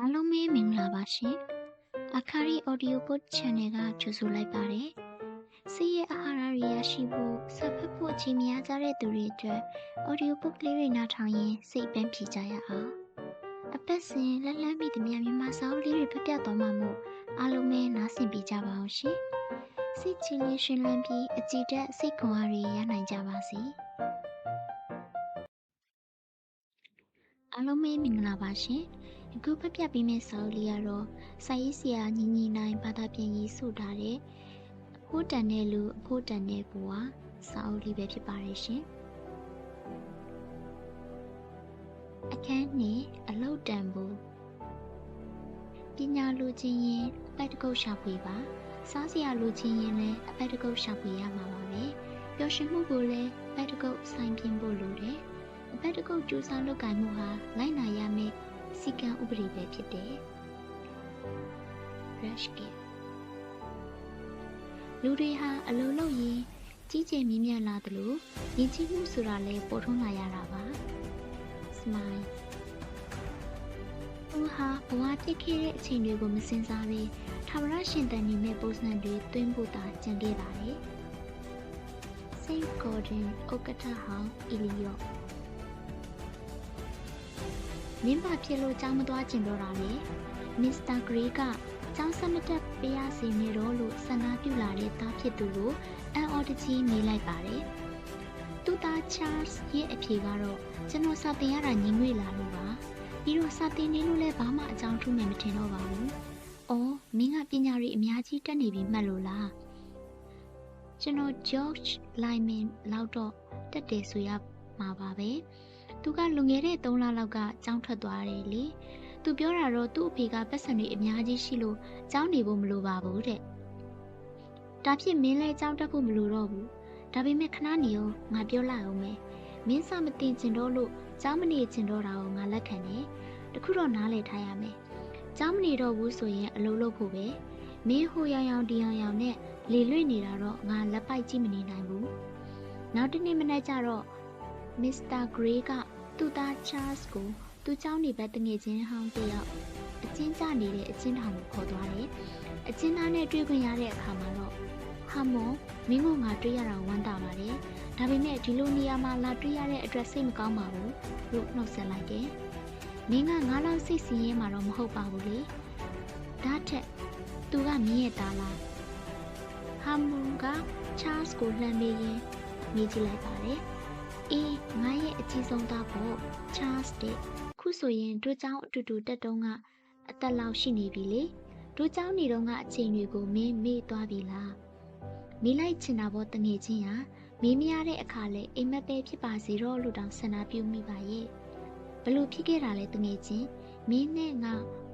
အားလုံးပဲမင်္ဂလာပါရှင်။အခါရီ Audio Book Channel ကကြိုဆိုလိုက်ပါတယ်။စီးရဲ့အာဟာရတွေရရှိဖို့ဆက်ဖက်ဖို့အချိန်များကြတဲ့သူတွေအတွက် Audio Book လေးတွေနားထောင်ရင်စိတ်ပန်းဖြေကြရအောင်။အပတ်စဉ်လက်လန်းမိသမျှမြန်မာစာအုပ်လေးတွေဖတ်ပြသွားမှာမို့အားလုံးပဲနားဆင်ပေးကြပါအောင်ရှင်။စိတ်ချလေးရှင်လန်းပြီးအကြည်တက်စိတ်ခွန်အားတွေရနိုင်ကြပါစေ။အားလုံးပဲမင်္ဂလာပါရှင်။ အခုဖတ်ပြပေးမယ့်စာအုပ်လေးကတော့စာရေးဆရာညီညီနိုင်ဘာသာပြန်ရေးဆိုထားတဲ့အဖို့တန်တဲ့လူအဖို့တန်တဲ့ဘဝစာအုပ်လေးပဲဖြစ်ပါတယ်ရှင်။အခန်းနဲ့အလုတ်တန်ဘူးပညာလူချင်းရင်အပိုက်တကုတ်ရှာဖွေပါစားစရာလူချင်းရင်လည်းအပိုက်တကုတ်ရှာဖွေရမှာပါပဲပျော်ရွှင်မှုကိုလည်းအပိုက်တကုတ်ဆိုင်ပြင်းဖို့လိုတယ်အပိုက်တကုတ်ကြိုးစားလုပ်ကိုင်မှုဟာလိုက်နာရမယ့် စီကံဥပဒေပဲဖြစ်တယ်။ Rushkin လူတွေဟာအလုံးလုံးရင်ကြီးကျယ်မြင့်မြတ်လာသလိုယဉ်ကျေးမှုဆိုတာလည်းပေါ်ထွန်းလာရတာပါ။ Smile သူဟာဘဝဖြစ်ခဲ့တဲ့အချိန်တွေကိုမစင်စားဘဲထာဝရရှင်တန်နေမဲ့ပုံစံတွေတွင်းဖို့သာကြံခဲ့ပါတယ်။ Saint Gordon ဥက္ကဋ္ဌဟောင်းအီလီယော့ မင်းပါဖြစ်လို့ကြောင်းမသွားကျင်တော့တာလေမစ္စတာဂရေးကကျောင်းဆက်မတက်ပေးရစီနေတော့လို့ဆန္ဒပြုလာတဲ့သားဖြစ်သူကိုအန်အော်တကြီးမေးလိုက်ပါတယ်သူသားချားစ်ရဲ့အဖြေကတော့ကျွန်တော်စာသင်ရတာညီငွေလာလို့ပါပြီးတော့စာသင်နေလို့လည်းဘာမှအကြောင်းထူးမယ်မထင်တော့ပါဘူးအော်မင်းကပညာရေးအများကြီးတက်နေပြီမှတ်လို့လားကျွန်တော် George Lyman လောက်တော့တက်တယ်ဆိုရမှာပါပဲ။ သူကလွန်ခဲ့တဲ့3လလောက်ကကြောင်းထွက်သွားတယ်လေ။သူပြောတာတော့သူ့အဖေကပတ်စံတွေအများကြီးရှိလို့ကြောင်းနေဖို့မလိုပါဘူးတဲ့။ဒါဖြစ်မင်းလဲကြောင်းတက်ဖို့မလိုတော့ဘူး။ဒါပေမဲ့ခဏနေအောင်ငါပြောလိုက်အောင်မယ်။မင်းစမတင်ကျင်တော့လို့ကြောင်းမနေကျင်တော့တာကိုငါလက်ခံတယ်။တခုတော့နားလည်ထားရမယ်။ကြောင်းမနေတော့ဘူးဆိုရင်အလုပ်လုပ်ဖို့ပဲ။မင်းဟိုရောင်ရောင်ဒီရောင်ရောင်နဲ့လေလွင့်နေတာတော့ငါလက်ပိုက်ကြည့်မနေနိုင်ဘူး။နောက်တနေ့မနေ့ကျတော့မစ္စတာဂရေးက သူ့သားချားစ်ကိုသူ့เจ้าနေဘက်တငယ်ချင်းဟောင်းတယောက်အချင်းကျနေတဲ့အချင်းထောင်ကိုခေါ်သွားတယ်။အချင်းသားနဲ့တွေ့ခွင့်ရတဲ့အခါမှာတော့ဟာမောမင်းကငါတွေ့ရတာဝမ်းသာပါတယ်။ဒါပေမဲ့ဒီလိုနေရာမှာလာတွေ့ရတဲ့အတွက်စိတ်မကောင်းပါဘူးလို့နှုတ်ဆက်လိုက်တယ်။မင်းကငါလောက်စိတ်ဆင်းရဲမှာတော့မဟုတ်ပါဘူးလေ။ဒါထက်သူကမင်းရဲ့သားလား။ဟာမွန်ကချားစ်ကိုလှမ်းမေးရင်းမြည်ကြည့်လိုက်ပါတယ်။ အေးငါရဲ့အကြီးဆုံးသားပေါ့ချားစ်တဲ့ခုဆိုရင်တို့เจ้าအတူတူတက်တုံးကအသက်လောက်ရှိနေပြီလေတို့เจ้าနေတော့ကအချိန်တွေကိုမင်းမေ့သွားပြီလားမိလိုက်ချင်တာပေါ့တငယ်ချင်းဟာမေးမရတဲ့အခါလဲအိမ်မက်ပဲဖြစ်ပါစေတော့လို့တောင်ဆန္ဒပြုမိပါရဲ့ဘလို့ဖြစ်ခဲ့တာလဲတငယ်ချင်းမင်းနဲ့ငါ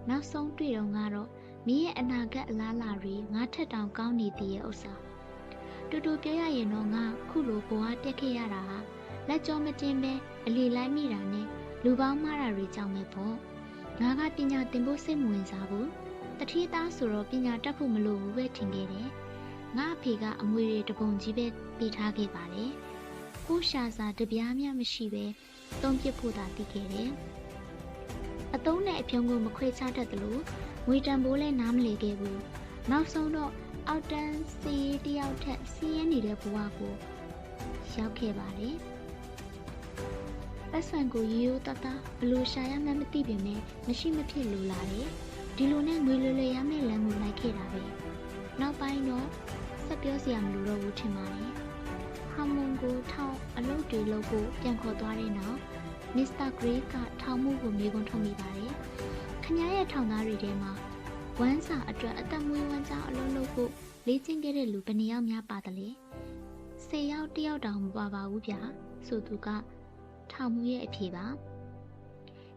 နောက်ဆုံးတွေ့တော့ငါတော့မင်းရဲ့အနာဂတ်အလားအလာတွေငါထက်တောင်ကောင်းနေသေးရဲ့ဥစ္စာတူတူပြောရရင်တော့ငါခုလိုဘဝတက်ခဲ့ရတာဟာ လက်ကြောမတင်ပဲအလီလိုက်မိတာနဲ့လူပေါင်းမားတာတွေကြောင့်ပဲပေါ့ငါကပညာသင်ဖို့စိတ်မဝင်စားဘူးတတိသားဆိုတော့ပညာတတ်ဖို့မလိုဘူးပဲထင်ခဲ့တယ်ငါအဖေကအမွေတွေတပုံကြီးပဲပေးထားခဲ့ပါတယ်ကိုရှာစာတပြားမှမရှိပဲသုံးပြဖို့သာသိခဲ့တယ်အတုံးနဲ့အဖြုံးကိုမခွေချတတ်သလိုငွေတန်ဖိုးလည်းနားမလည်ခဲ့ဘူးနောက်ဆုံးတော့အောက်တန်းစီးတယောက်ထက်စီးရဲနေတဲ့ဘဝကိုရောက်ခဲ့ပါတယ် ပတ်စံကိုရိုးရိုးသားသားဘလို့ရှာရမှန်းမသိပေမဲ့မရှိမဖြစ်လိုလာတယ်ဒီလိုနဲ့ငွေလွယ်လွယ်ရမယ့်လမ်းကိုလိုက်ခဲ့တာပဲနောက်ပိုင်းတော့ဆက်ပြောစရာမလိုတော့ဘူးထင်ပါတယ်ဟာမွန်ကိုထောင်းအလုပ်တွေလုပ်ဖို့ပြန်ခေါ်သွားတဲ့နောက်မစ္စတာဂရေးကထောင်မှုကိုမြေခွန်းထုတ်မိပါတယ်ခင်ဗျားရဲ့ထောင်သားတွေထဲမှာဝမ်းစာအတွက်အသက်မွေးဝမ်းကြောင်းအလုပ်လုပ်ဖို့လေ့ကျင့်ခဲ့တဲ့လူဘယ်နှယောက်များပါတယ်လဲ၁၀ယောက်တယောက်တောင်မပါပါဘူးဗျာဆိုသူက ထောင်မှုရဲ့အဖြေပါ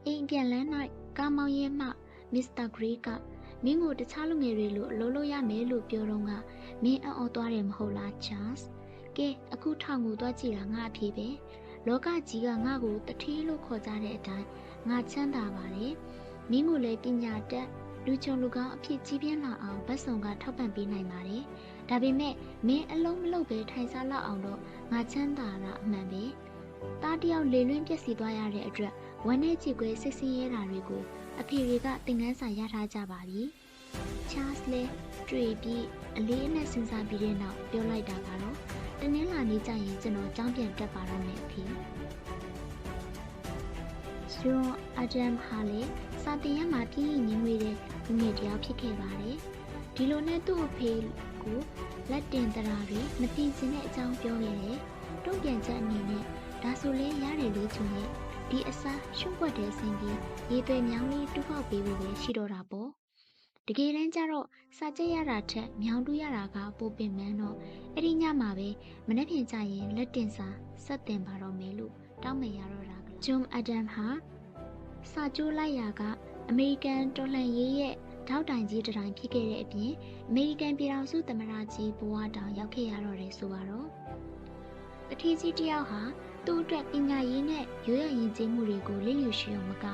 အိမ်ပြန်လန်း၌ကားမောင်းရဲမှမစ္စတာဂရေးကမင်းကိုတခြားလူငယ်တွေလိုအလုပ်လုပ်ရမယ်လို့ပြောတော့ကမင်းအော်သွားတယ်မဟုတ်လားချားစ်ကဲအခုထောင်ကိုသွားကြည့်တာငါအဖြေပဲလောကကြီးကငါ့ကိုတထီးလို့ခေါ်ကြတဲ့အတိုင်းငါချမ်းသာပါတယ်မင်းကိုလည်းပညာတတ်လူချုံလူကောင်းအဖြစ်ကြီးပြင်းလာအောင်ဗတ်စုံကထောက်ပံ့ပေးနိုင်ပါတယ်ဒါပေမဲ့မင်းအလုံးမလုံးပဲထိုင်စားလောက်အောင်တော့ငါချမ်းသာတာအမှန်ပဲ သားတယောက်လေလွင့်ပျက်စီးသွားရတဲ့အတွက်ဝမ်းနဲ့ကြည်ကွဲဆစ်ဆင်းရဲတာတွေကိုအဖေတွေကသင်ခန်းစာရထားကြပါပြီချားစ်လည်းတွေ့ပြီးအလေးအနက်စဉ်းစားပြီးတဲ့နောက်ပြောလိုက်တာကတော့တနင်္လာနေ့ကျရင်ကျွန်တော်ကြောင်းပြန်တက်ပါတော့မယ်အဖေဂျွန်အဒမ်ဟာလေစာတင်ရမှာပြင်းရင်ငွေတဲ့လူငယ်တယောက်ဖြစ်ခဲ့ပါတယ်ဒီလိုနဲ့သူ့အဖေကိုလက်တင်တရာတွေမတင်စင်တဲ့အကြောင်းပြောခဲ့တယ်တုံ့ပြန်ချက်အနေနဲ့ ဒါဆိုလဲရတယ်လေဂျွန်ရဲ့ဒီအစားရှုံ့ွက်တဲ့ဆင်ပြီးရေသွဲမြောင်းလေးတူပေါက်ပေးဖို့ပဲရှိတော့တာပေါ့တကယ်တမ်းကျတော့စာကြက်ရတာထက်မြောင်းတူးရတာကပိုပင်မန်းတော့အဲ့ဒီညမှာပဲမနေ့ပြင်ကြရင်လက်တင်စာဆက်တင်ပါတော့မယ်လို့တောင်းပန်ရတော့တာဂျွန်အဒမ်ဟာစာကြိုးလိုက်ရာကအမေရိကန်တော်လှန်ရေးရဲ့ထောက်တိုင်ကြီးတတိုင်းဖြစ်ခဲ့တဲ့အပြင်အမေရိကန်ပြည်ထောင်စုသမ္မတကြီးဘဝတောင်ရောက်ခဲ့ရတော့တယ်ဆိုပါတော့တတိကြီးတယောက်ဟာ သူ့အတွက်ပညာရေးနဲ့ရိုးရာယဉ်ကျေးမှုတွေကိုလစ်လျူရှုံမက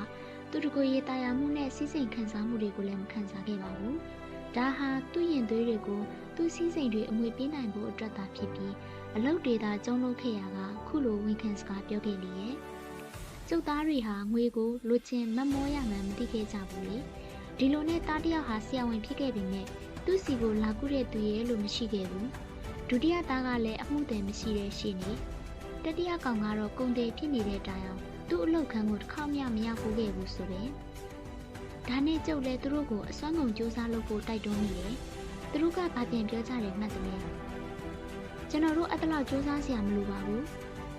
သူတကိုယ်ရေးတရားမှုနဲ့စီးစိမ်ခံစားမှုတွေကိုလည်းမခံစားခဲ့ပါဘူး။ဒါဟာသူ့ရင်သွေးတွေကိုသူ့စီးစိမ်တွေအမွေပေးနိုင်ဖို့အတွက်သာဖြစ်ပြီးအလုတ်တွေသာကျုံလို့ခဲ့ရကခုလိုဝန်ခံစကားပြောခဲ့လေရဲ့။ကျုပ်သားတွေဟာငွေကိုလိုချင်မမောရမှန်းမသိခဲ့ကြဘူးလေ။ဒီလိုနဲ့တားတယောက်ဟာဆရာဝန်ဖြစ်ခဲ့ပေမဲ့သူ့စီကိုလာကုတဲ့သူရဲ့လို့မရှိခဲ့ဘူး။ဒုတိယသားကလည်းအမှုတယ်မရှိတဲ့ရှင်းနေ။ တတိယကောင်ကတော့ကုံတယ်ဖြစ်နေတဲ့တိုင်အောင်သူ့အလုပ်ခန်းကိုတစ်ခေါက်မှမရောက်ဘူးခဲ့ဘူးဆိုပဲဒါနဲ့ကျုပ်လည်းသူတို့ကိုအစွမ်းကုန်စူးစမ်းလုပ်ဖို့တိုက်တွန်းမိတယ်သူတို့ကဘာပြန်ပြောကြတယ်မှတ်တယ်ကျွန်တော်တို့အဲ့တလောက်စူးစမ်းစရာမလိုပါဘူး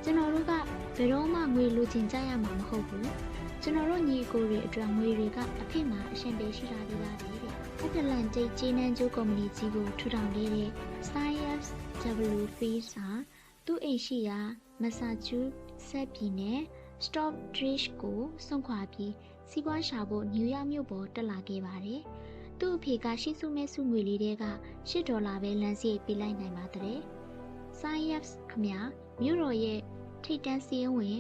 ကျွန်တော်တို့ကဘယ်တော့မှငွေလိုချင်ကြရမှာမဟုတ်ဘူးကျွန်တော်တို့ညီအကိုတွေအတွက်ငွေတွေကအဖြစ်မှာအရှင်ပေးရှိတာဒီလားတဲ့အတလန်တိတ်ကျေးနန်းကျိုးကုမ္ပဏီကြီးကိုထူထောင်ခဲ့တဲ့ Science W Fees ဟာသူ့အိမ်ရှိရာ မက်ဆာချူးဆက်ပြည်နယ် Stockbridge ကိုစွန့်ခွာပြီးစီးပွားရှာဖို့နယူးယောက်မြို့ပေါ်တက်လာခဲ့ပါတယ်။သူ့အဖေကရှိစုမဲ့စုငွေလေးတွေက8ဒေါ်လာပဲလမ်းစီပေးလိုက်နိုင်ပါတဲ့။ Science ခမမြို့တော်ရဲ့ထိတ်တန်းစီးဝင်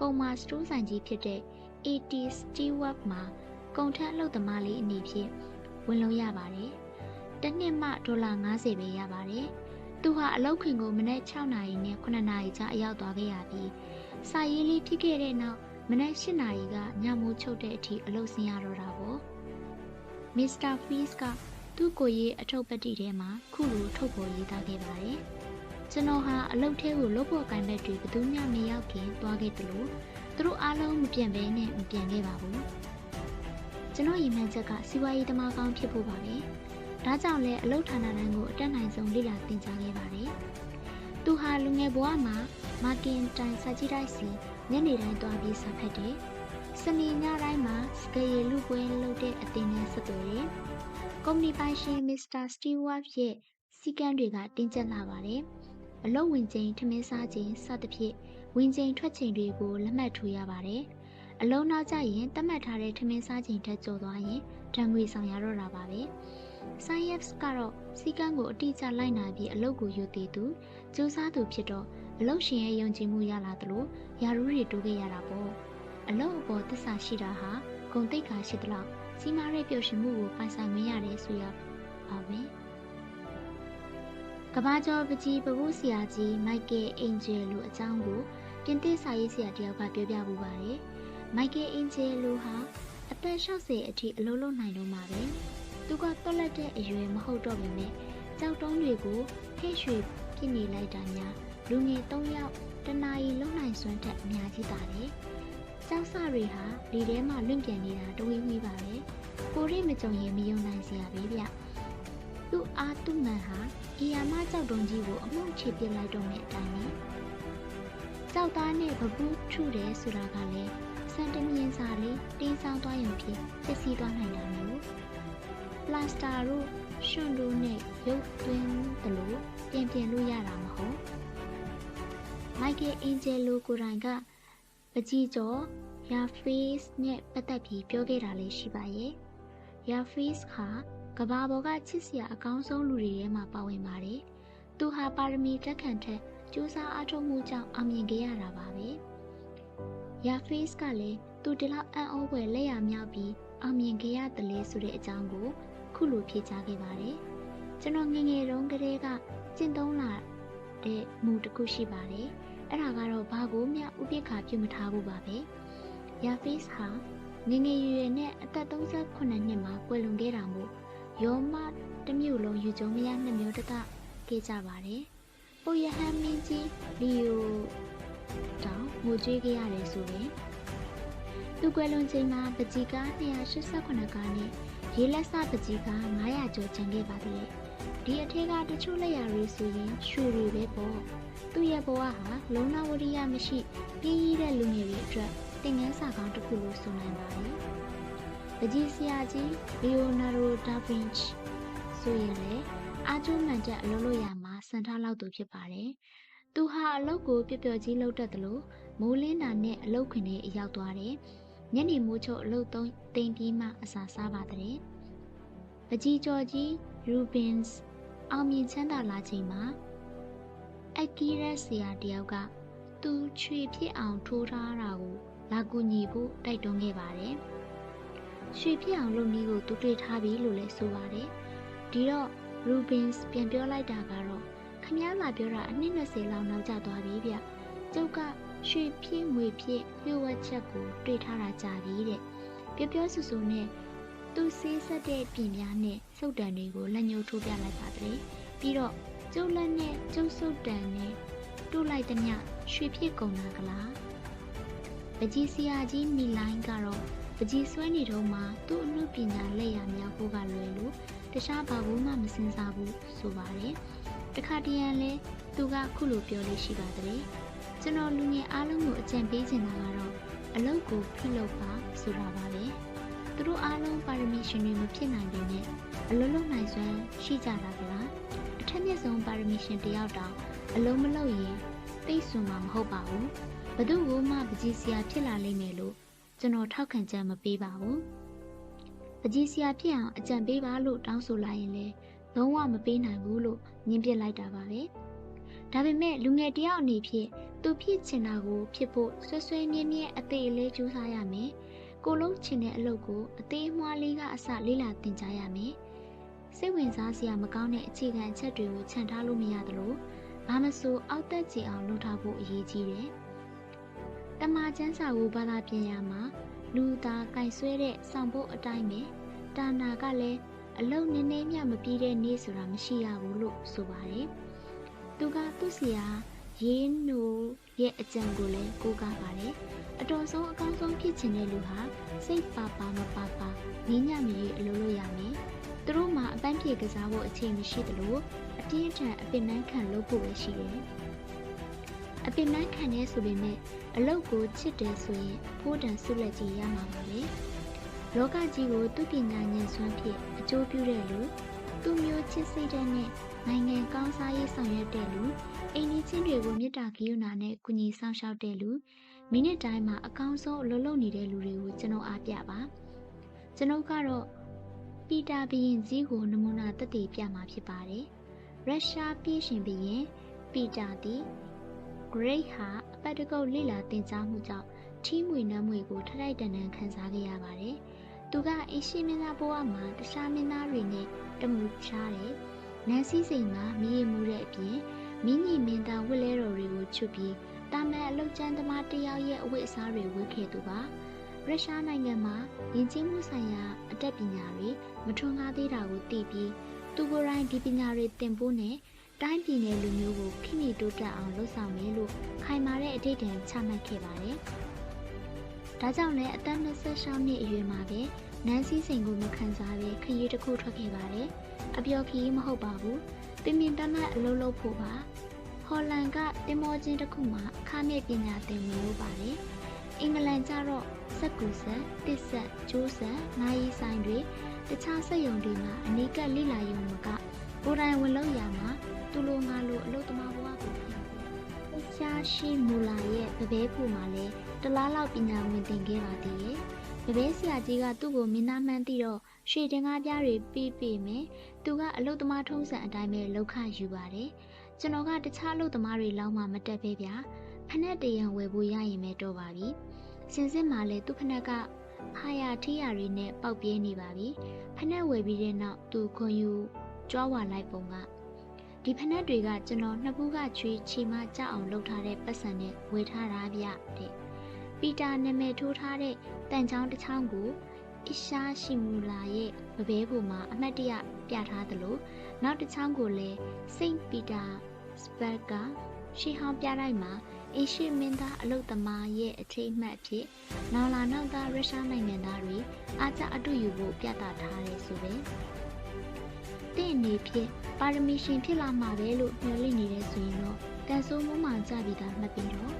ကုံမာစတိုးဆိုင်ကြီးဖြစ်တဲ့ AT Stewart မှာကုန်ထမ်းအလုပ်သမားလေးအနေဖြင့်ဝင်လုံးရပါတယ်။တစ်နှစ်မှဒေါ်လာ90ပဲရပါတယ်။ သူဟာအလောက်ခွင်ကိုမနက်6နာရီနဲ့9နာရီကြာအရောက်သွားခဲ့ရပြီးစာရေးလေးဖြစ်ခဲ့တဲ့နောက်မနက်8နာရီကညမိုးချုပ်တဲ့အထိအလုပ်ဆင်းရတော့တာပေါ့မစ္စတာဖီးစ်ကသူ့ကိုရေးအထုပ်ပတိထဲမှာခုလိုထုတ်ပေါ်ရေးသားခဲ့ပါတယ်ကျွန်တော်ဟာအလုပ်ထဲကိုလုပ်ဖို့ကင်ဘက်တွေဘယ်သူမှမရောက်ခင်သွားခဲ့တယ်လို့သူတို့အားလုံးမပြန်ဘဲနဲ့မပြန်ခဲ့ပါဘူးကျွန်တော်ရည်မှန်းချက်ကစီးပွားရေးသမားကောင်းဖြစ်ဖို့ပါပဲ ဒါကြောင့်လည်းအလုတ်ဌာနတိုင်းကိုအတက်နိုင်ဆုံးလေ့လာသင်ကြားခဲ့ပါတယ်။သူဟာလူငယ်ဘဝမှာမာကင်တိုင်စာကြည့်တိုက်စီညနေတိုင်းသွားပြီးစာဖတ်တယ်။စနေညတိုင်းမှာစကရေလူပွဲလုပ်တဲ့အသင်းနဲ့ဆက်သွယ်တယ်။ကုမ္ပဏီပိုင်ရှင်မစ္စတာစတီဝတ်ရဲ့စီကံတွေကတင်းကျပ်လာပါတယ်။အလုပ်ဝင်ချိန်ထမင်းစားချိန်စသဖြင့်ဝင်ချိန်ထွက်ချိန်တွေကိုလက်မှတ်ထိုးရပါတယ်။အလုံးနောက်ကျရင်တတ်မှတ်ထားတဲ့ထမင်းစားချိန်ထက်ကျော်သွားရင်တံငွေဆောင်ရတော့တာပါပဲ။ Science ကတော့စီကံကိုအတိအကျလိုက်နာပြီးအလုပ်ကိုယူတည်သူစူးစမ်းသူဖြစ်တော့အလုပ်ရှင်ရဲ့ယုံကြည်မှုရလာသလိုယာရူးတွေတိုးခဲ့ရတာပေါ့အလုပ်အပေါ်သစ္စာရှိတာဟာဂုံတိတ်ခါရှိသလောက်စီမားရဲ့ပျော်ရွှင်မှုကိုပိုင်ဆိုင်မရတယ်ဆိုရပါပဲကဘာကျော်ပကြီးပပုဆရာကြီးမိုက်ကယ်အင်ဂျယ်လိုအကြောင်းကိုတင်သစ်စာရေးဆရာတယောက်ကပြောပြပူပါတယ်မိုက်ကယ်အင်ဂျယ်လိုဟာအသက်60အထိအလုပ်လုပ်နိုင်တော့မှာပဲ သူကတွက်လက်တဲ့အရွယ်မဟုတ်တော့ပေမဲ့ကြောက်တုံးတွေကိုဟဲ့ရွှေပြစ်နေလိုက်တာများလူငယ်၃ယောက်တနာရီလုံနိုင်စွမ်းထက်အများကြီးပါတယ်။ကြောက်စတွေဟာဒီထဲမှာလွင့်ပြန်နေတာတဝေးဝေးပါပဲ။ကိုရိမကြုံရင်မယုံနိုင်စရာပဲဗျ။သူ့အားသူ့မှန်ဟာအီယာမကြောက်တုံးကြီးကိုအမှုချေပစ်လိုက်တော့တဲ့အတိုင်းပဲ။ကြောက်သားနဲ့ဘဘူးထုတယ်ဆိုတာကလည်းစံတမြင်စာလေးတင်းဆောင်သွားရင်ဖြစ်ဖြစ်စီသွားနိုင်တာမျိုး။ ပလတ်စတာတို့ရွှွန်တို့နဲ့ရုပ်သွင်းတယ်လို့ပြင်ပြင်လို့ရတာမဟုတ်မိုက်ကယ်အင်ဂျယ်လိုကိုတိုင်ကပကြီးကျော်ယာဖေးစ်နဲ့ပတ်သက်ပြီးပြောခဲ့တာလေးရှိပါရဲ့ယာဖေးစ်ဟာကဘာပေါ်ကချစ်စရာအကောင်းဆုံးလူတွေထဲမှာပါဝင်ပါတယ်သူဟာပါရမီတက်ခံထက်ကြိုးစားအားထုတ်မှုကြောင့်အောင်မြင်ခဲ့ရတာပါပဲယာဖေးစ်ကလည်းသူဒီလောက်အံ့ဩဖွယ်လက်ရမြောက်ပြီးအောင်မြင်ခဲ့ရတယ်လေဆိုတဲ့အကြောင်းကို ခုလိုဖြေချခဲ့ပါတယ်။ကျွန်တော်ငငယ်တုန်းကတည်းကကျင့်သုံးလာတဲ့မူတစ်ခုရှိပါတယ်။အဲ့ဒါကတော့ဘာကိုမှဥပိ္ပခါပြုမထားဘူးပါပဲ။ Yafiz ဟာငငယ်ရွယ်ရွယ်နဲ့အသက်38နှစ်မှာကွယ်လွန်ခဲ့တာမို့ယောမတစ်မျိုးလုံးယူကြုံမရနှစ်မျိုးတတခဲ့ကြပါတယ်။ပုတ်ရဟန်းမင်းကြီးလီယိုတောင်ငိုကြွေးခဲ့ရတယ်ဆိုရင်သူကွယ်လွန်ချိန်မှာပကြီးကား288ကားနဲ့ ရေလက်စပကြီးကား900ကျော်ကျန်ခဲ့ပါသေးတယ်။ဒီအထက်ကတချို့လက်ရာတွေဆိုရင်ရွှေတွေပဲပေါ့။သူ့ရဲ့ဘဝဟာလုံလဝရိယမရှိပြင်းရတဲ့လူငယ်တွေအတွက်သင်ခန်းစာကောင်းတစ်ခုလို့ဆိုနိုင်ပါတယ်။ပကြီးဆရာကြီးလီယိုနာရိုဒါဗင်ချ်ဆိုရင်လည်းအာကျိုးမှန်တဲ့အလုပ်လုပ်ရမှာစံထားလောက်သူဖြစ်ပါတယ်။သူဟာအလုပ်ကိုပျော်ပျော်ကြီးလုပ်တတ်တယ်လို့မိုးလင်းတာနဲ့အလုပ်ခွင်ထဲအရောက်သွားတယ်။ ညနေမိုးချုပ်အလုပ်သုံးတိမ်ပြီးမှအစာစားပါတဲ့။ပကြီးကျော်ကြီးရူဘင်စ်အောင်မြင်ချမ်းသာလာချိန်မှာအကီရက်ဆရာတယောက်ကသူချွေဖြစ်အောင်ထိုးထားတာကိုလာကူညီဖို့တိုက်တွန်းခဲ့ပါတယ်။ရွှေဖြစ်အောင်လုပ်နည်းကိုသူတွေ့ထားပြီလို့လည်းဆိုပါတယ်။ဒီတော့ Rubens ပြန်ပြောလိုက်တာကတော့ခမားလာပြောတာအနည်း20လောက်နောက်ကျသွားပြီဗျ။ကျုပ်က ရွှေဖြစ်ငွေဖြစ်လျှို့ဝှက်ချက်ကိုတွေ့ထားတာကြာပြီတဲ့။ပြောပြောဆူဆူနဲ့သူစေးဆက်တဲ့ပြင်များနဲ့စုပ်တံတွေကိုလက်ညှိုးထိုးပြလိုက်ပါတယ်။ပြီးတော့ကျုပ်လက်နဲ့ကျုပ်စုပ်တံနဲ့တို့လိုက်တဲ့မြရွှေဖြစ်ကုန်တာကလား။ပကြီးဆရာကြီးမီလိုင်းကတော့ပကြီးဆွဲနေတော့မှသူ့အမှုပညာလက်ရများဖို့ကလွယ်လို့တခြားဘာဘူးမှမစင်စားဘူးဆိုပါတယ်။တခါတရံလဲသူကခုလိုပြောလို့ရှိပါတယ်။ ကျွန်တော်လူငယ်အားလုံးကိုအကြံပေးချင်တာကတော့အလုပ်ကိုဖိလုပ်ပါဆိုတာပါပဲ။သူတို့အားလုံးပါရမီရှင်တွေမဖြစ်နိုင်ပေမဲ့အလုပ်လုပ်နိုင်စွမ်းရှိကြတာကလား။အထက်မြင့်ဆုံးပါရမီရှင်တယောက်တောင်အလုံးမလုပ်ရင်သိစွန်မှာမဟုတ်ပါဘူး။ဘသူ့ကိုမှပကြီးစရာဖြစ်လာလိမ့်မယ်လို့ကျွန်တော်ထောက်ခံချက်မပေးပါဘူး။ပကြီးစရာဖြစ်အောင်အကြံပေးပါလို့တောင်းဆိုလိုက်ရင်လည်းလုံးဝမပေးနိုင်ဘူးလို့ညင်းပစ်လိုက်တာပါပဲ။ဒါပေမဲ့လူငယ်တယောက်အနေဖြင့် သူဖြစ်ချင်တာကိုဖြစ်ဖို့ဆွဲဆွဲမြဲမြဲအသေးအလေးကြိုးစားရမယ်။ကိုလုံးချင်တဲ့အလုပ်ကိုအသေးအမွှားလေးကအစလေးလာသင်ကြားရမယ်။စိတ်ဝင်စားစရာမကောင်းတဲ့အခြေခံအချက်တွေကိုခြံထားလို့မရသလိုဘာမဆိုအောက်တက်ကြည်အောင်လုပ်ထားဖို့အရေးကြီးတယ်။တမာချမ်းစာကိုဘာသာပြင်ရမှာလူသားကင်ဆွဲတဲ့ဆောင်ဖို့အတိုင်းပဲတာနာကလည်းအလုံနည်းနည်းမျှမပြီးတဲ့နေ့ဆိုတာမရှိရဘူးလို့ဆိုပါတယ်။သူကသူ့စီယာ ရင်းနိုရဲ့အကြံကိုလည်းကိုးကားပါတယ်။အတော်ဆုံးအကောင်းဆုံးဖြစ်ချင်တဲ့လူဟာစိတ်ပါပါမပါပါငင်းညမရီအလုပ်လုပ်ရမယ်။သူတို့မှာအပန်းဖြေကစားဖို့အချိန်မရှိသလိုအပြင်းထန်အပင်ပန်းခံလုပ်ဖို့ပဲရှိတယ်။အပင်ပန်းခံနေဆိုပေမဲ့အလုတ်ကိုချစ်တယ်ဆိုရင်ဖိုးတန်ဆုလက်ကြီးရမှာပါပဲ။လောကကြီးကိုသူပညာဉာဏ်စွမ်းဖြင့်အကျိုးပြုတဲ့လူသူမျိုးချစ်စိတ်တဲ့နဲ့နိုင်ငံကောင်းစားရေးဆောင်ရွက်တဲ့လူ အိမ်ကြီးချင်းတွေကိုမေတ္တာကရုဏာနဲ့ကူညီဆောင်ရှောက်တဲ့လူမိနစ်တိုင်းမှာအကောင်းဆုံးအလုပ်လုပ်နေတဲ့လူတွေကိုကျွန်တော်အားပြပါကျွန်ုပ်ကတော့ပီတာဘီရင်ကြီးကိုနမူနာတက်တည်ပြမှာဖြစ်ပါတယ်ရုရှားပြည်ရှင်ဘီရင်ပီတာသည် Great ဟာအပတ်တကုတ်လိလာတင်ကြားမှုကြောင့်ထီးမွေနှမ်းမွေကိုထထိုက်တန်တန်ခံစားခဲ့ရပါတယ်။သူကအင်းရှိမင်းသားဘဝမှာတခြားမင်းသားတွေနဲ့တမှုရှားတယ်။နန်းစည်းစိမ်မှာမိရမှုတဲ့အပြင် မိညီမင်းသားဝစ်လဲတော်တွေကိုချွတ်ပြီးတာမန်အလုတ်ကျန်းသမားတယောက်ရဲ့အဝတ်အစားတွေဝတ်ခဲ့သူပါ။ရုရှားနိုင်ငံမှာယဉ်ကျေးမှုဆိုင်ရာအတတ်ပညာတွေမထွန်းကားသေးတာကိုသိပြီးသူကိုယ်တိုင်ဒီပညာတွေသင်ဖို့နဲ့တိုင်းပြည်နယ်လူမျိုးကိုခိမိတိုးတက်အောင်လှုပ်ဆောင်မယ်လို့ခိုင်မာတဲ့အထိတ်တန်ချမှတ်ခဲ့ပါတယ်။ဒါကြောင့်လည်းအသက်26နှစ်အရွယ်မှာပဲနန်းစည်းစိန်ကိုမခံစားပဲခရီးတစ်ခုထွက်ခဲ့ပါတယ်။အပျော်ခရီးမဟုတ်ပါဘူး။ ပင်ပင်တတ်တတ်အလုပ်လုပ်ဖို့ပါ။ဟော်လန်ကတင်မောချင်းတစ်ခုမှာအခမဲ့ပညာသင်ဝင်လို့ပါတယ်။အင်္ဂလန်ကျတော့စက်ကူဆက်၊တစ်ဆက်၊ကျိုးဆက်၊နိုင်ရီဆိုင်တွေတခြားစက်ရုံတွေမှာအနိကလိလာယုံမကကိုယ်တိုင်ဝင်လို့ရမှာသူလိုငါလိုအလုသမားဘဝကိုပြန်ပြီးရှားရှိမူလာရဲ့ဗဘဲဖို့မှာလဲတလားလောက်ပညာဝင်သင်ခဲ့ပါသေးရဲ့ဗဘဲဆရာကြီးကသူ့ကိုမင်းသားမှန်းသိတော့ ရွှေတင်ကားပြားတွေပေးပေးမယ်သူကအလုသမားထုံးစံအတိုင်းပဲလောက်ခယူပါတယ်ကျွန်တော်ကတခြားအလုသမားတွေလောက်မှမတက်ပဲဗျာဖနက်တရံဝယ်ဖို့ရရင်ပဲတော့ပါပြီစင်စစ်မှာလဲသူ့ဖနက်ကဟာယာထီယာတွေနဲ့ပေါက်ပြဲနေပါပြီဖနက်ဝယ်ပြီးတဲ့နောက်သူခွန်ယူကြွားဝါလိုက်ပုံကဒီဖနက်တွေကကျွန်တော်နှစ်ဘူးကချွေးချီမကြအောင်လုပ်ထားတဲ့ပတ်စံနဲ့ဝယ်ထားတာဗျတဲ့ပီတာနာမည်ထိုးထားတဲ့တန်ချောင်းတစ်ချောင်းကို အရှာရှိမူလာရဲ့ဗဘဲပေါ်မှာအမှတ်တရပြထားသလိုနောက်တစ်ချောင်းကိုလည်းစိန့်ပီတာစပတ်ကရှေးဟောင်းပြတိုင်းမှာအရှိမင်းသားအလုတ်သမားရဲ့အထိတ်အမှတ်အဖြစ်နောက်လာနောက်သားရုရှားနိုင်ငံသားတွေအားကျအတူယူဖို့ပြသထားတယ်ဆိုပဲတင့်အနေဖြင့်ပါရမီရှင်ဖြစ်လာမှာပဲလို့မျှော်လင့်နေတဲ့ဆိုရင်တော့ကန်ဆိုးမိုးမှကြပြီးသားမှတ်ပြီးတော့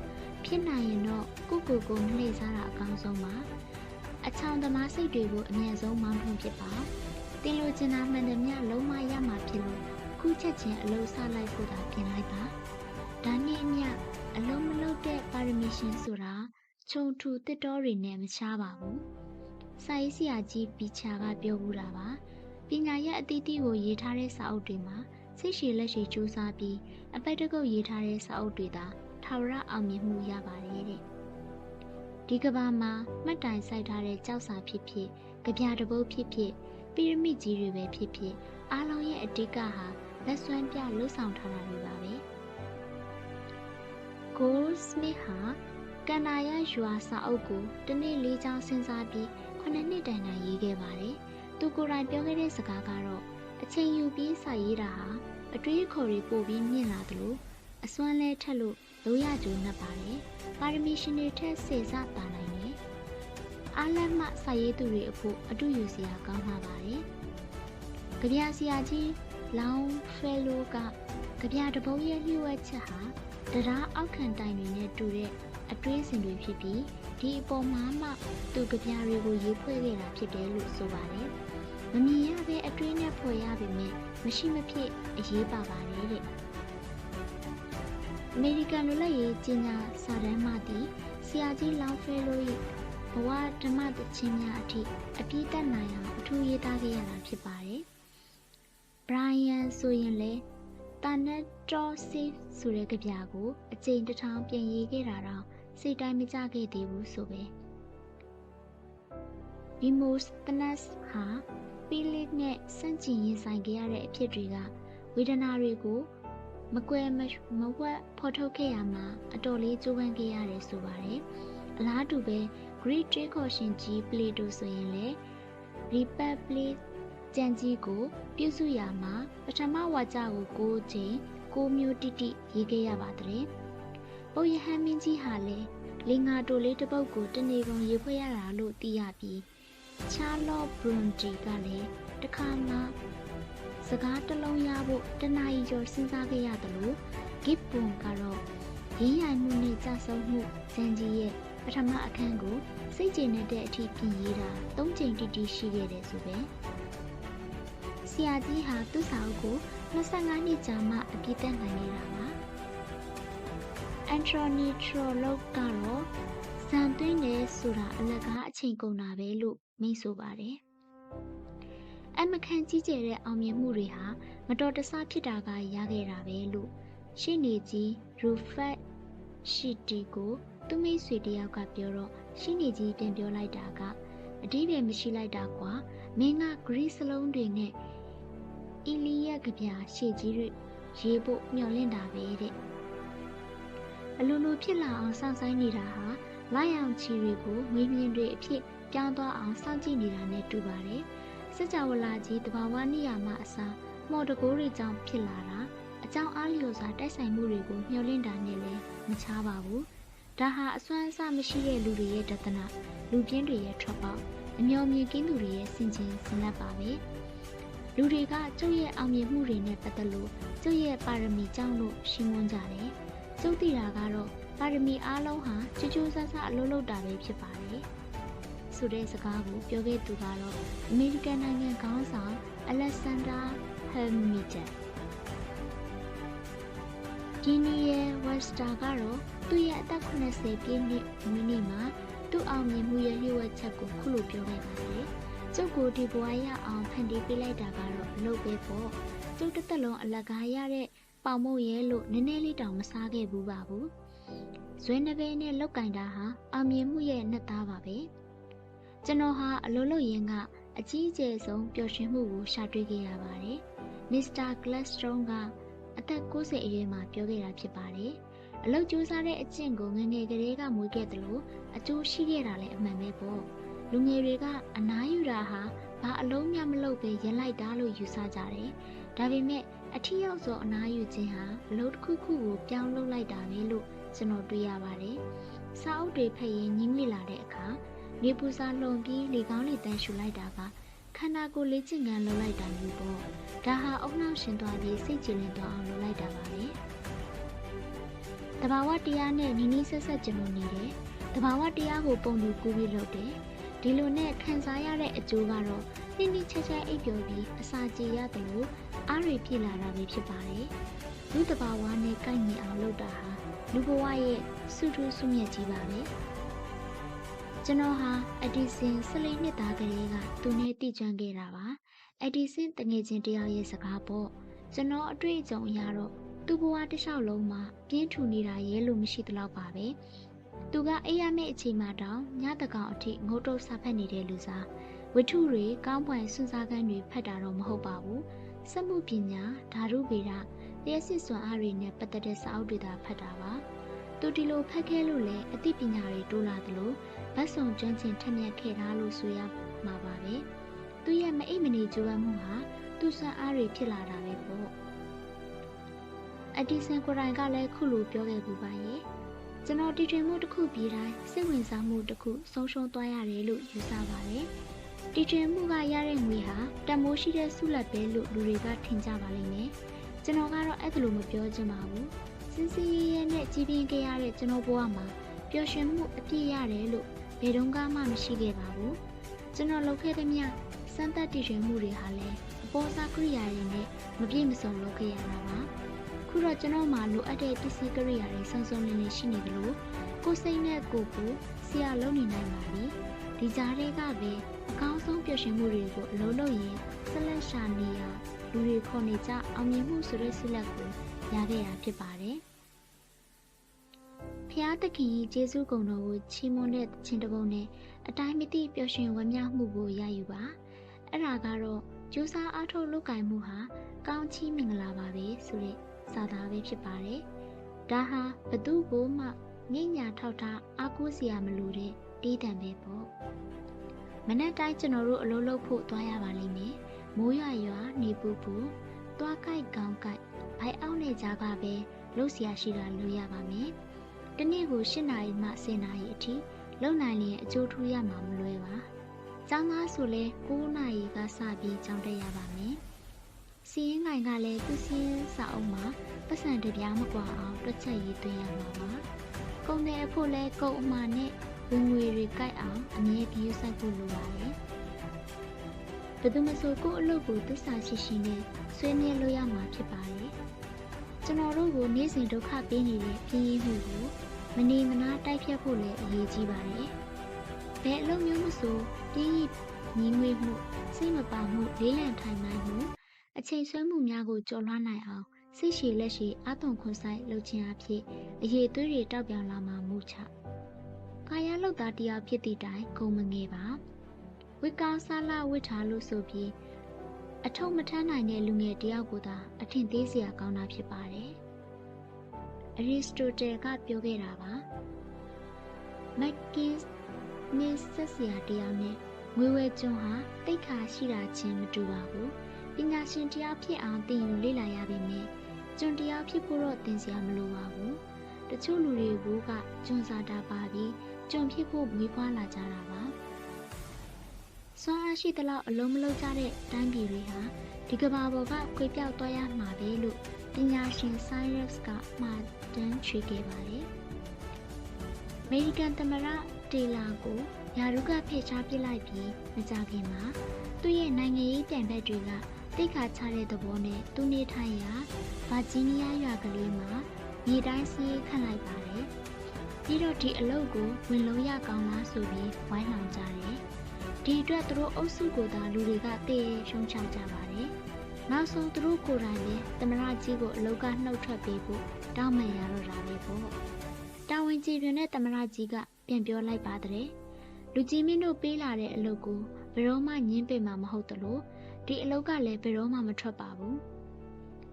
ဖြစ်နိုင်ရင်တော့ကိုကိုကိုမလှည့်စားတာအကောင်းဆုံးပါ အချောင်သမားစိတ်တွေကိုအမြဲဆုံးမောင်းထွန်းဖြစ်ပါတင်လိုချင်တာမှန်သမျှလုံးမရမှာဖြစ်လို့ခုချက်ချင်းအလုံးစားလိုက်ဖို့သာပြင်လိုက်ပါဒါနဲ့အမျှအလုံးမလုံးတဲ့ပါရမီရှင်ဆိုတာခြုံထူတစ်တော်တွေနဲ့မချားပါဘူးစာရေးဆရာကြီးပီချာကပြောဘူးတာပါပညာရဲ့အသီးသီးကိုရေးထားတဲ့စာအုပ်တွေမှာစိတ်ရှည်လက်ရှည်စူးစမ်းပြီးအပိုက်တကုတ်ရေးထားတဲ့စာအုပ်တွေသာထာဝရအောင်မြင်မှုရပါတယ်တဲ့ ဒီကဘာမှာမှတ်တိုင်စိုက်ထားတဲ့ကြောက်စာဖြစ်ဖြစ်ကြပြတပုတ်ဖြစ်ဖြစ်ပီရမစ်ကြီးတွေပဲဖြစ်ဖြစ်အားလုံးရဲ့အတိတ်ကဟာလက်စွမ်းပြလှုပ်ဆောင်ထားတာတွေပါပဲ Goldsmith ဟာကန်နာယရွာစာအုပ်ကိုတနေ့လေးချောင်းစဉ်းစားပြီးခုနှစ်နှစ်တိုင်တိုင်ရေးခဲ့ပါတယ်။သူကိုယ်တိုင်ပြောခဲ့တဲ့စကားကတော့အချိန်ယူပြီးစာရေးတာဟာအတွေးအခေါ်တွေပို့ပြီးမြင့်လာသလိုအစွမ်းလဲထက်လို့ လိုရကြုံနှက်ပါတယ်။ပါရမီရှင်တွေထက်စေစတာနိုင်တယ်။အားလက်မှစာရေးသူတွေအဖို့အတူယူစရာကောင်းမှာပါတယ်။ကြပြဆရာကြီးလောင်ဖဲလိုကကြပြတပုတ်ရဲ့လျှို့ဝှက်ချက်ဟာတရားအောက်ခံတိုင်တွေနဲ့တူတဲ့အတွေးစင်တွေဖြစ်ပြီးဒီအပေါ်မှာမှသူကြပြတွေကိုရေးဖွဲ့ခဲ့တာဖြစ်တယ်လို့ဆိုပါတယ်။မမြင်ရပဲအတွေးနဲ့ဖွဲ့ရပေမဲ့မရှိမဖြစ်အရေးပါပါတယ်တဲ့။ အမေရိကန်လူလက်ရေးကျင်းညာစာတမ်းမှတည်ဆရာကြီးလောင်ဖဲလို၏ဘဝဓမ္မတခြင်းများအထိအပြည့်တက်နိုင်အောင်အထူးရေးသားခဲ့ရတာဖြစ်ပါတယ်။ Brian ဆိုရင်လည်းတာနက်တော်ဆေးဆိုတဲ့ကြပြကိုအကျိန်တစ်ထောင်ပြန်ရေးခဲ့တာတော့စိတ်တိုင်းမကြခဲ့သေးဘူးဆိုပဲ။ Demosthenes ဟာပီလစ်နဲ့စန့်ကျင်ရင်ဆိုင်ခဲ့ရတဲ့အဖြစ်တွေကဝေဒနာတွေကို မကွယ်မဝက်ဖော်ထုတ်ခဲ့ရမှာအတော်လေးကြိုးပမ်းခဲ့ရတယ်ဆိုပါတယ်။အလားတူပဲ Greek တွေးခေါ်ရှင်ကြီး Plato ဆိုရင်လည်း Republic ကြံကြီးကို ပြုစုရမှာပထမဝါကျကို၉ချိန်၉မျိုးတိတိရေးခဲ့ရပါတဲ့။ပုပ်ယဟန်မင်းကြီးဟာလည်းလင်္ကာတိုလေးတစ်ပုတ်ကိုတနေကုန်ရေးဖွဲ့ရတာလို့သိရပြီးချာလော့ဘရွန်တီကလည်းတခါမှ စကားတစ်လုံးရဖို့တနာရီကျော်စဉ်းစားခဲ့ရတယ်လို့ဂစ်ပွန်ကတော့ရင်းရိုင်မှုနဲ့ကြဆုံမှုဇန်ကြီးရဲ့ပထမအခန်းကိုစိတ်ကျေနပ်တဲ့အထိပြင်ရေးတာ၃ချိန်တိတိရှိခဲ့တယ်ဆိုပဲဆရာကြီးဟာသူ့စာအုပ်ကို25နှစ်ကြာမှအပြည့်တက်နိုင်နေတာပါအန်ထရိုနီထရိုလော့ကတော့ဇန်သွင်းတယ်ဆိုတာအလကားအချိန်ကုန်တာပဲလို့မိတ်ဆိုပါတယ် အမခံကြီးကျယ်တဲ့အောင်မြင်မှုတွေဟာမတော်တဆဖြစ်တာကရခဲ့တာပဲလို့ရှင်းနေကြီးရူဖတ်ရှိတီကိုသူမိတ်ဆွေတယောက်ကပြောတော့ရှင်းနေကြီးပြန်ပြောလိုက်တာကအတိပယ်မရှိလိုက်တာကွာမင်းကဂရိစလုံးတွေနဲ့အီလီယကဗျာရှေ့ကြီးတွေရေးဖို့မျှော်လင့်တာပဲတဲ့အလိုလိုဖြစ်လာအောင်စောင့်ဆိုင်နေတာဟာလိုက်အောင်ချီတွေကိုငွေမြင့်တွေအဖြစ်ပြောင်းသွားအောင်စောင့်ကြည့်နေတာနဲ့တူပါတယ် စကြဝဠာကြီးတဘာဝနိယာမအစားမော်တကိုးတွေကြောင့်ဖြစ်လာတာအကြောင်းအားလျော်စွာတိုက်ဆိုင်မှုတွေကိုမျှော်လင့်တာနဲ့လည်းမချားပါဘူးဒါဟာအစွမ်းအစမရှိတဲ့လူတွေရဲ့ဒသနာလူပြင်းတွေရဲ့ထွက်ပေါက်အမျော်မြင်ကင်းသူတွေရဲ့စင်ကျင်စနပ်ပါပဲလူတွေကကျုပ်ရဲ့အောင်မြင်မှုတွေနဲ့ပတ်သက်လို့ကျုပ်ရဲ့ပါရမီကြောင့်လို့ရှင်းမွန်းကြတယ်ကျုပ်သိတာကတော့ပါရမီအားလုံးဟာချူချူဆဆအလုပ်လုပ်တာပဲဖြစ်ပါတယ် ဆိုတဲ့စကားကိုပြောခဲ့သူကတော့အမေရိကန်နိုင်ငံခေါင်းဆောင်အလက်ဆန်ဒါဟယ်မီတန်ဒီနီယယ်ဝက်စတာကတော့သူ့ရဲ့အသက်80ပြည့်နှစ်မွေးနေ့မှာသူ့အောင်မြင်မှုရဲ့လျှို့ဝှက်ချက်ကိုခုလိုပြောခဲ့ပါတယ်။ကျုပ်ကိုဒီဘဝရအောင်ဖန်တီးပေးလိုက်တာကတော့အလုပ်ပဲပေါ့။ကျုပ်တစ်သက်လုံးအလကားရတဲ့ပေါင်မုတ်ရဲလို့နည်းနည်းလေးတောင်မစားခဲ့ဘူးပါဘူး။ဇွဲနှပဲနဲ့လောက်ကင်တာဟာအောင်မြင်မှုရဲ့နှစ်သားပါပဲ။ ကျွန်တော်ဟာအလုပ်လုပ်ရင်းကအကြီးအကျယ်ဆုံးပျော်ရွှင်မှုကိုရှာတွေ့ခဲ့ရပါတယ်။မစ္စတာဂလက်စတုန်းကအသက်60အရွယ်မှာပြောခဲ့တာဖြစ်ပါတယ်။အလုပ်ကြိုးစားတဲ့အကျင့်ကိုငယ်ငယ်ကလေးကမွေးခဲ့တယ်လို့အကျိုးရှိခဲ့တာလည်းအမှန်ပဲပေါ့လူငယ်တွေကအနားယူတာဟာဘာအလုံးမြမလုပ်ပဲရင်လိုက်တာလို့ယူဆကြတယ်ဒါပေမဲ့အထီးရောက်သောအနားယူခြင်းဟာအလုပ်တစ်ခုခုကိုပြောင်းလုပ်လိုက်တာပဲလို့ကျွန်တော်တွေ့ရပါတယ်စာအုပ်တွေဖတ်ရင်ညှိမိလာတဲ့အခါ နေပူစာလွန်ပြီးလေကောင်းလေတန်းရှူလိုက်တာကခန္ဓာကိုယ်လေ့ကျင့်ခန်းလုပ်လိုက်တာမျိုးပေါ့ဒါဟာအုံနောက်ရှင်သွားပြီးစိတ်ကြည်လင်သွားအောင်လုပ်လိုက်တာပါပဲတဘာဝတရားနဲ့နီးနီးဆက်ဆက်ကျင်လို့နေတယ်တဘာဝတရားကိုပုံတူကူးပြီးလုပ်တယ်ဒီလိုနဲ့ခံစားရတဲ့အကျိုးကတော့နှင်းနှင်းချက်ချက်အိပ်ပျော်ပြီးအစာကြေရတယ်လို့အားရပြည့်လာတာပဲဖြစ်ပါတယ်လူတဘာဝနဲ့ကိုက်ညီအောင်လုပ်တာဟာလူဘဝရဲ့စုထူးစုမြတ်ကြီးပါပဲ ကျွန်တော်ဟာအဒီဆင်၁၄နှစ်သားကလေးကသူနဲ့တည်ကျွမ်းခဲ့တာပါအဒီဆင်တငယ်ချင်းတယောက်ရဲ့စကားပေါ့ကျွန်တော်အတွေ့အကြုံအရတော့သူ့ဘဝတစ်လျှောက်လုံးမှာပြင်းထူနေတာရဲလို့မရှိသလောက်ပါပဲသူကအိပ်ရမယ့်အချိန်မှတောင်ညတကောင်အထိငုတ်တုတ်စာဖတ်နေတဲ့လူစားဝတ္ထုတွေကောင်းပွင့်စွန့်စားကန်းတွေဖတ်တာတော့မဟုတ်ပါဘူးစက်မှုပညာဓာတုဗေဒလျှက်စစ်စွမ်းအားတွေနဲ့ပတ်သက်တဲ့စာအုပ်တွေသာဖတ်တာပါ သူဒီလိုဖတ်ခဲ့လို့လည်းအသိပညာတွေတိုးလာသလိုဗတ်ဆောင်ကျွမ်းကျင်ထက်မြက်ခဲ့တာလို့ဆိုရမှာပါပဲသူရဲ့မအိပ်မနေကြိုးပမ်းမှုဟာသူ့စွမ်းအားတွေဖြစ်လာတာပဲပေါ့အဒီဆန်ကိုရိုင်ကလည်းခုလိုပြောခဲ့ပူပါရဲ့ကျွန်တော်တီထွင်မှုတစ်ခုပြီးတိုင်းစိတ်ဝင်စားမှုတစ်ခုဆုံးရှုံးသွားရတယ်လို့ယူဆပါတယ်တီထွင်မှုကရတဲ့ငွေဟာတမိုးရှိတဲ့ဆုလက်ပဲလို့လူတွေကထင်ကြပါလိမ့်မယ်ကျွန်တော်ကတော့အဲ့ဒါလိုမပြောချင်ပါဘူး စင်စီရဲနဲ့ကြီးပြင်းခဲ့ရတဲ့ကျွန်တော်ဘဝမှာပျော်ရွှင်မှုအပြည့်ရတယ်လို့ဘယ်တော့မှမရှိခဲ့ပါဘူးကျွန်တော်လုပ်ခဲ့တဲ့မြစမ်းသပ်တည်ရွယ်မှုတွေဟာလည်းအပေါ်စားကိရိယာတွေနဲ့မပြည့်မစုံလုပ်ခဲ့ရတာပါခုတော့ကျွန်တော်မှလိုအပ်တဲ့ပစ္စည်းကိရိယာတွေစုံစုံလင်လင်ရှိနေတယ်လို့ကိုယ်စိတ်နဲ့ကိုယ်ကိုဆရာလုပ်နေနိုင်ပါပြီဒီကြားတွေကပဲအကောင်းဆုံးပျော်ရွှင်မှုတွေကိုအလုံးလုံးရင်ဆက်လက်ရှာနေရလူတွေခေါ်နေကြအောင်မြင်မှုဆိုတဲ့ဆုလက်ကို ရခဲ့တာဖြစ်ပါတယ်ဖျားသခင်ကြီးကျေးဇူးကုံတော်ကိုချီးမွမ်းတဲ့ခြင်းတပုံနဲ့အတိုင်းမသိပျော်ရွှင်ဝမ်းမြောက်မှုကိုရယူပါအဲ့ဒါကတော့ကျူးစားအားထုတ်လုပ်ကင်မှုဟာကောင်းချီးမင်္ဂလာပါပဲဆိုတဲ့စာသားပဲဖြစ်ပါတယ်ဒါဟာဘသူကိုမှငိညာထောက်ထားအားကိုးစရာမလိုတဲ့တီးတံပဲပေါ့မနေ့တိုင်းကျွန်တော်တို့အလုပ်လုပ်ဖို့သွားရပါလိမ့်မယ်မိုးရွာရွာနေပူပူသွားကြိုက်ကောင်းကြိုက် ဘိုင်အောင်နေကြကပဲလှုပ်ရှားရှိတာလို့ရပါမယ်တနေ့ကို၈နာရီမှ10နာရီအထိလုံနိုင်ရင်အကျိုးထူးရမှာမလွယ်ပါ။ကျောင်းသားဆိုလဲ9နာရီကစပြီးကျောင်းတက်ရပါမယ်။စီရင်ငိုင်ကလည်းသူစီရင်စာအုပ်မှာပတ်စံတပြားမကွာအောင်တွက်ချက်ရေးသွင်းရမှာပါ။ကုန်တဲ့အဖို့လဲကုန်အမှားနဲ့ဝင်ငွေတွေကြိုက်အောင်အမြဲပြည့်စိုက်ဖို့လိုပါတယ်။ဘ ယ်သူမဆိုကိုယ့်အလုပ်ကိုသစ္စာရှိရှိနဲ့ဆွေးနွေးလို့ရမှာဖြစ်ပါတယ်။ကျွန်တော်တို့ကိုနေ့စဉ်ဒုက္ခပေးနေတဲ့ပြင်းရင်းမှုကိုမနေမနာတိုက်ဖြတ်ဖို့လည်းအရေးကြီးပါတယ်။ဘယ်အလုပ်မျိုးမဆိုပြင်းရည်ညီငွေမှုစိတ်မပါမှုလေးလံထိုင်နိုင်မှုအချိန်ဆွဲမှုများကိုကျော်လွှားနိုင်အောင်စိတ်ရှည်လက်ရှည်အသွင်ခွန်ဆိုင်လှုပ်ခြင်းအဖြစ်အရေးသွေးတွေတောက်ပြောင်လာမှာမှုချ။ကာယလှုပ်သားတရားဖြစ်သည့်တိုင်ဂုံမငယ်ပါ။ ဝိကာဆာလဝိထားလို့ဆိုပြီးအထုံမထမ်းနိုင်တဲ့လူငယ်တယောက်ကိုသာအထင်သေးစရာကောင်းတာဖြစ်ပါတယ်။အရီစတိုတယ်ကပြောခဲ့တာပါမက်ကင်းနစ်ဆက်စရာတရားနဲ့ငွေဝဲကျွန်းဟာတိတ်ခါရှိတာချင်းမတူပါဘူးပညာရှင်တရားဖြစ်အောင်သင်ယူလေ့လာရပေမယ့်ကျွန်းတရားဖြစ်ဖို့တော့သင်စရာမလိုပါဘူးတချို့လူတွေကကျွန်းစားတာပါပြီးကျွန်းဖြစ်ဖို့မွေးဖွားလာကြတာပါ စွမ်းအားရှိသလောက်အလုံးမလုံးကြတဲ့တိုင်းပြည်တွေဟာဒီကဘာပေါ်ကခွေပြောက်သွားရမှာပဲလို့ပညာရှင် Cyrus ကမှာတမ်းချွေခဲ့ပါတယ်။အမေရိကန်သမ္မတတေလာကိုယာရုကဖယ်ရှားပစ်လိုက်ပြီးမကြခင်မှာသူ့ရဲ့နိုင်ငံရေးပြိုင်ဘက်တွေကတိတ်ခါချတဲ့သဘောနဲ့သူနေထိုင်ရာဗာဂျီးနီးယားရွာကလေးမှာမြေတိုင်းစီးခန့်လိုက်ပါတယ်။ပြီးတော့ဒီအလုပ်ကိုဝင်လုံးရကောင်းလားဆိုပြီးဝိုင်းလောင်ကြတယ်။ ဒီအတွက်သူတို့အုပ်စုကိုသာလူတွေကတည်ရှုံချကြပါတယ်။နောက်ဆုံးသူတို့ကိုယ်တိုင်လည်းသမရကြီးကိုအလောကနှုတ်ထွက်ပေးဖို့တောင်းပန်ရတော့တာပဲပေါ့တာဝန်ကြီးတွင်တဲ့သမရကြီးကပြန်ပြောလိုက်ပါတဲ့လူကြီးမင်းတို့ပေးလာတဲ့အလုပ်ကိုဘယ်တော့မှညင်းပင်မှာမဟုတ်တလို့ဒီအလုပ်ကလည်းဘယ်တော့မှမထွက်ပါဘူး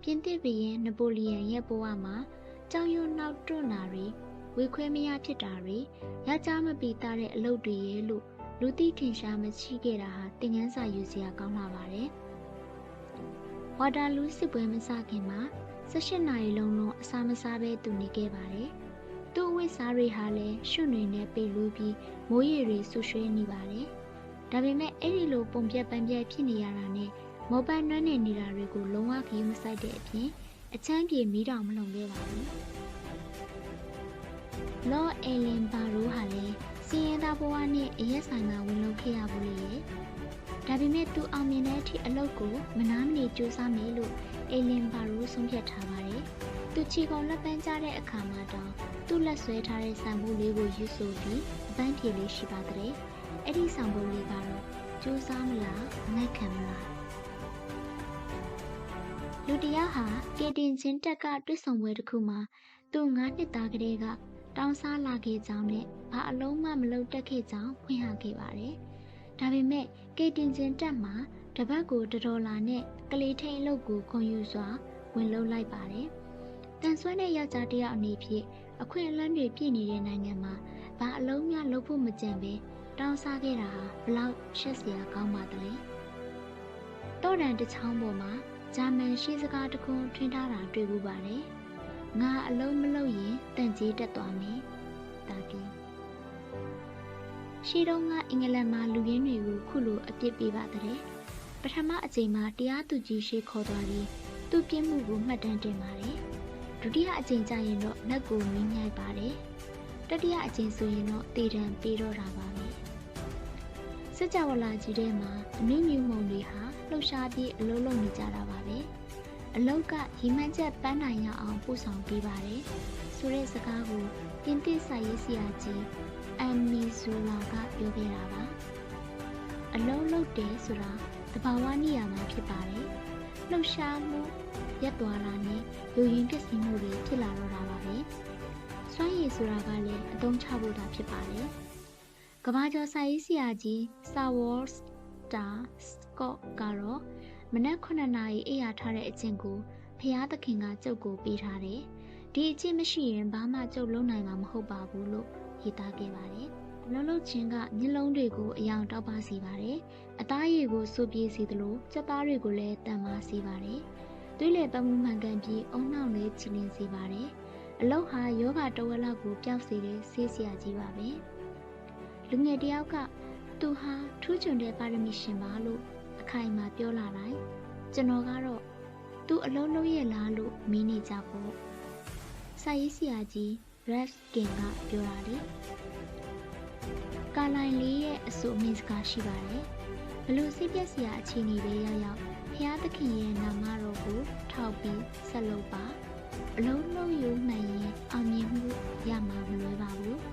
ပြင်သစ်ဘီရင်နပိုလီယန်ရဲ့ဘဝမှာကြောင်ရွံ့နောက်တွန့်တာတွေဝေခွဲမရဖြစ်တာတွေယောက်ျားမပီတာတဲ့အလုပ်တွေရဲ့လို့ လူသိထင်ရှားမရှိခဲ့တာဟာတင်ငန်းစာယူစရာကောင်းလာပါတယ်။ဝါတာလူးစစ်ပွဲမစခင်မှာ18နာရီလုံးလုံးအစာမစားဘဲသူနေခဲ့ပါတယ်။သူ့အဝတ်စားတွေဟာလည်းရွှွတွေနဲ့ပေလူးပြီးမိုးရေတွေဆူရွှဲနေပါတယ်။ဒါပေမဲ့အဲ့ဒီလိုပုံပြက်ပန်းပြက်ဖြစ်နေရတာနဲ့မောပန်းနွမ်းနေနေတာတွေကိုလုံးဝခရီးမဆိုင်တဲ့အပြင်အချမ်းပြေမီးတောင်မလုံခဲ့ပါဘူး။လော့အယ်လင်ဘာရိုဟာလည်း စီရင်သားဘဝနဲ့အရက်ဆိုင်မှာဝင်လုံခဲ့ရဘူးလေ။ဒါပေမဲ့သူအောင်မြင်တဲ့အထိအလုပ်ကိုမနာမနေစူးစမ်းမယ်လို့အယ်လင်ဘာရိုဆုံးဖြတ်ထားပါတယ်။သူချီကုန်လက်ပန်းကြတဲ့အခါမှာတောင်သူ့လက်ဆွဲထားတဲ့ဆံဘူးလေးကိုယူဆိုပြီးအပန်းဖြေလေးရှိပါတဲ့။အဲ့ဒီဆံဘူးလေးကတော့စူးစမ်းမလားငိုက်ခံမလားလူတယောက်ဟာကေတင်ချင်းတက်ကတွစ်ဆောင်ပွဲတစ်ခုမှာသူငါးနှစ်သားကလေးက တောင်းစားလာခဲ့ကြောင်းနဲ့ဘာအလုံးမှမလုပ်တတ်ခဲ့ကြောင်းဖွင့်ဟခဲ့ပါတယ်။ဒါပေမဲ့ကေတင်ချင်းတက်မှာတပတ်ကိုတဒေါ်လာနဲ့ကလေးထိန်အလုပ်ကိုခွန်ယူစွာဝင်လုပ်လိုက်ပါတယ်။တန်ဆွမ်းတဲ့ယောက်ျားတစ်ယောက်အနေဖြင့်အခွင့်အလမ်းတွေပြည့်နေတဲ့နိုင်ငံမှာဘာအလုံးများလုပ်ဖို့မကြံပဲတောင်းစားခဲ့တာဟာဘလောက်ရှက်စရာကောင်းပါသလဲ။တောတန်တစ်ချောင်းပေါ်မှာဂျာမန်ရှိစကားတခုထွင်းထားတာတွေ့ဘူးပါတယ်။ ငါအလုံးမလုံးရင်တန်ကြီးတက်သွားမယ်။တာကီရှိတော့ကအင်္ဂလန်မှာလူရင်းတွေကိုခုလိုအပြစ်ပေးပါတဲ့။ပထမအကြိမ်မှာတရားသူကြီးရှိခေါ်သွားပြီးသူ့ပြစ်မှုကိုမှတ်တမ်းတင်ပါတယ်။ဒုတိယအကြိမ်ကျရင်တော့လက်ကိုမင်းမြိုက်ပါတယ်။တတိယအကြိမ်ဆိုရင်တော့တည်တံပေးတော့တာပါပဲ။စစ်ကြဝဠာကြီးထဲမှာအနုမြူမုံတွေဟာလှုပ်ရှားပြီးအလုံးလုံးနေကြတာပါပဲ အလောက်ကရီမှန်းချက်ပန်းနိုင်ရအောင်ပို့ဆောင်ပေးပါတယ်ဆိုတဲ့စကားကိုပြင်သစ်စာရေးဆရာကြီးအမ်မီဇိုလာကပြောခဲ့တာပါအလုံးလုံးတယ်ဆိုတာတဘာဝနိယာမဖြစ်ပါတယ်လှုပ်ရှားမှုရက်သွားတာနဲ့လူရင်းပစ္စည်းမှုတွေဖြစ်လာတော့တာပါပဲစွမ်းရည်ဆိုတာကလည်းအသုံးချဖို့သာဖြစ်ပါတယ်ကဘာကျော်စာရေးဆရာကြီး Star Wars Star Scott ကတော့ မနက်9နာရီအိယာထားတဲ့အကျင့်ကိုဖျားသခင်ကကြုတ်ကိုပေးထားတယ်။ဒီအကျင့်မရှိရင်ဘာမှကြုတ်လုံးနိုင်မှာမဟုတ်ပါဘူးလို့ရေးသားခဲ့ပါတယ်။လှုပ်လှုပ်ခြင်းကမျက်လုံးတွေကိုအယောင်တောက်ပါစေပါတယ်။အသားရည်ကိုစုပြေးစေသလိုစက်သားတွေကိုလည်းတန်ပါစေပါတယ်။သွေးလေပတ်မှုမှန်ကန်ပြီးအုံနှောင့်လေးချီလင်းစေပါတယ်။အလောက်ဟာယောဂတဝက်လောက်ကိုပျောက်စေတဲ့ဆေးဆရာကြီးပါပဲ။လူငယ်တယောက်ကသူဟာထူးချွန်တဲ့ပါရမီရှင်ပါလို့ အခိုင်အမာပြောလာတိုင်းကျွန်တော်ကတော့သူအလုံးလုံးရဲ့လားလို့မင်းနေကြပေါ့။စာရေးဆရာကြီး Raskin ကပြောတာလေ။ကာလိုင်လေးရဲ့အဆိုအမိန့်စကားရှိပါတယ်။ဘလို့စိတ်ပြက်စရာအခြေအနေတွေရောက်ရောက်ဖျားသခင်ရဲ့နာမတော်ကိုထောက်ပြီးဆက်လုပ်ပါ။အလုံးလုံးယူနိုင်ရင်အောင်မြင်မှုရမှာမလွယ်ပါဘူး။